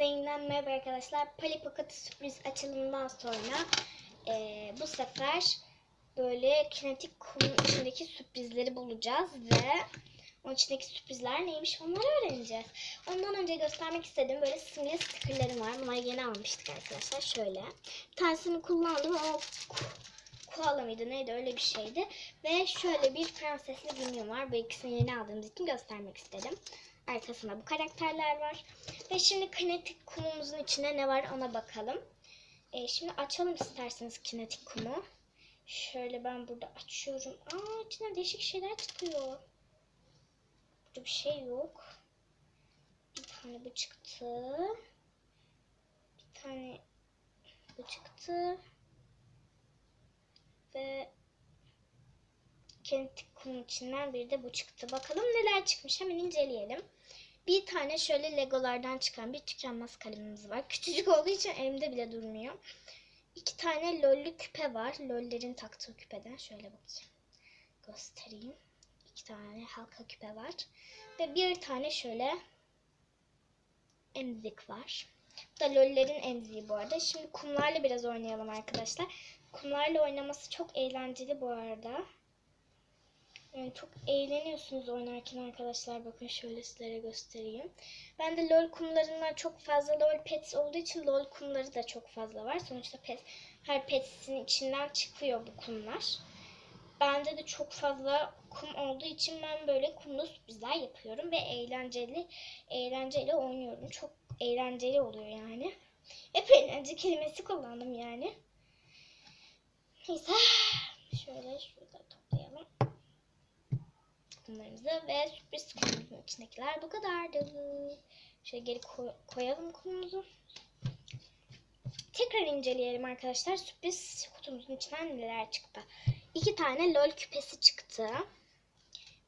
Hepinize yeniden merhaba arkadaşlar. Pali sürpriz açılımından sonra eee, bu sefer böyle kinetik kumun içindeki sürprizleri bulacağız ve onun içindeki sürprizler neymiş onları öğreneceğiz. Ondan önce göstermek istediğim böyle simge stickerlarım var. Bunları yeni almıştık arkadaşlar. Şöyle. Bir tanesini kullandım ama koala mıydı neydi öyle bir şeydi. Ve şöyle bir prensesli günlüğüm var. Bu ikisini yeni aldığımız için göstermek istedim. Arkasında bu karakterler var. Ve şimdi kinetik kumumuzun içinde ne var ona bakalım. Ee, şimdi açalım isterseniz kinetik kumu. Şöyle ben burada açıyorum. Aa içinden değişik şeyler çıkıyor. Burada bir şey yok. Bir tane bu çıktı. Bir tane bu çıktı. Ve kinetik kumun içinden bir de bu çıktı. Bakalım neler çıkmış hemen inceleyelim. Bir tane şöyle legolardan çıkan bir tükenmez kalemimiz var. Küçücük olduğu için elimde bile durmuyor. İki tane lollü küpe var. Lollerin taktığı küpeden. Şöyle bakayım. Göstereyim. İki tane halka küpe var. Ve bir tane şöyle emzik var. Bu da lollerin emziği bu arada. Şimdi kumlarla biraz oynayalım arkadaşlar. Kumlarla oynaması çok eğlenceli bu arada. Yani çok eğleniyorsunuz oynarken arkadaşlar. Bakın şöyle sizlere göstereyim. Ben de LOL kumlarından çok fazla LOL pets olduğu için LOL kumları da çok fazla var. Sonuçta pet, her petsin içinden çıkıyor bu kumlar. Bende de çok fazla kum olduğu için ben böyle kumlu sürprizler yapıyorum ve eğlenceli eğlenceli oynuyorum. Çok eğlenceli oluyor yani. Hep eğlence kelimesi kullandım yani. Neyse şöyle şurada toplayalım kumlarımızı ve sürpriz kutumuzun içindekiler bu kadardı. Şöyle geri koy- koyalım kumumuzu. Tekrar inceleyelim arkadaşlar. Sürpriz kutumuzun içinden neler çıktı. İki tane lol küpesi çıktı.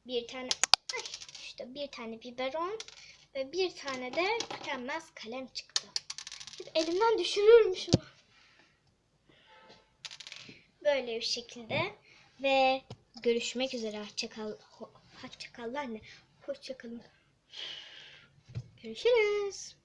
Bir tane ay, işte bir tane biberon ve bir tane de tükenmez kalem çıktı. Hep elimden düşürürmüşüm. Böyle bir şekilde ve görüşmek üzere. Hoşçakal. Ho- Hoşçakallar ne? Hoşçakalın. Görüşürüz.